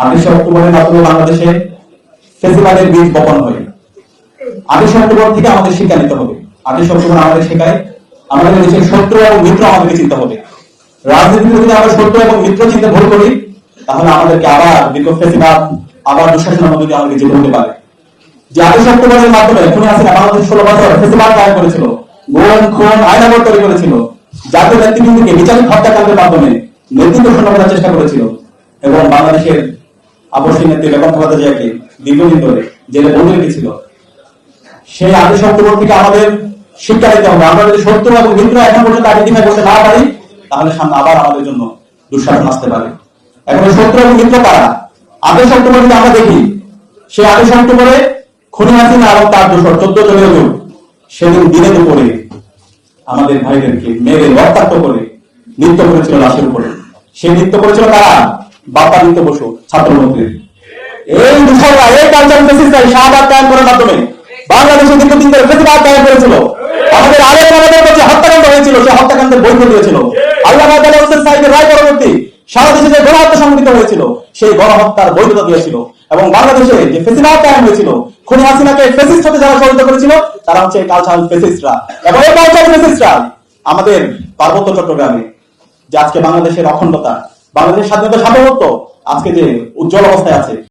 আঠাশে অক্টোবরের মাধ্যমে বাংলাদেশে বীজ বপন হয়। আঠাশে অক্টোবর থেকে আমাদের শিক্ষা নিতে হবে। আঠাশে অক্টোবর আমাদের শেখায় আমাদের দেশের এবং মিত্র আমাদেরকে চিনতে হবে। রাজনীতিতে যদি আমরা এবং মিত্র চিন্তা ভুল করি, তাহলে আমাদেরকে আবার ফেসিবাদ, আবার দুঃশাসনের মধ্যে আমাদেরকে যেতে হতে পারে। যে আঠাশ অক্টোবরের মাধ্যমে খুনি হাসিনা বাংলাদেশ ষোলো বছর ফেসিবাদ কায়েম করেছিল গোল খুন আয়নাগর তৈরি করেছিল, জাতীয় বিচারিক হত্যাকাণ্ডের মাধ্যমে নেতৃত্ব করার চেষ্টা করেছিল এবং বাংলাদেশের আপসী নেত্রী বেগম খালেদা জিয়াকে দীর্ঘদিন ধরে জেলে রেখেছিল। সেই থেকে আমাদের শিক্ষা দিতে হবে। আমরা যদি শত্রু এবং এখন পর্যন্ত না পারি, তাহলে সামনে আবার আমাদের জন্য দুঃশাসন আসতে পারে। এখন শত্রু এবং যদি আমরা দেখি, সেই খুনি হাসিনা এবং তার দোষর চোদ্দ জনের লোক সেদিন আমাদের ভাইদেরকে মেরে রক্তাক্ত করে নৃত্য করেছিল লাশের উপরে। সে নৃত্য করেছিল কারা? বাপ্পা নৃত্য বসু ছাত্রমন্ত্রীর এই দূষণরা এই কালচার ফেসিসটাই শাহবাগ কায়েম করার মাধ্যমে। বাংলাদেশে দীর্ঘদিন ধরে ফেসিবাদ কায়েম করেছিল। আমাদের আলেম আমাদের কাছে হত্যাকাণ্ড হয়েছিল সেই হত্যাকাণ্ডের বৈধ দিয়েছিল। আল্লাহ হোসেন সাহেবের রায় পরবর্তী সারা দেশে যে গণহত্যা সংঘটিত হয়েছিল, সেই গণহত্যার বৈধতা দিয়েছিল। এবং বাংলাদেশে যে ফেসিবাদ কায়েম হয়েছিল, খুনি হাসিনাকে ফেসিস্ট হতে যারা সহযোগিতা করেছিল, তারা হচ্ছে কালচারাল ফেসিস্টরা। এবং এই কালচারাল ফেসিস্টরা আমাদের পার্বত্য চট্টগ্রামে, যে আজকে বাংলাদেশের অখণ্ডতা বাংলাদেশের স্বাধীনতা সাধারণত আজকে যে উজ্জ্বল অবস্থায় আছে।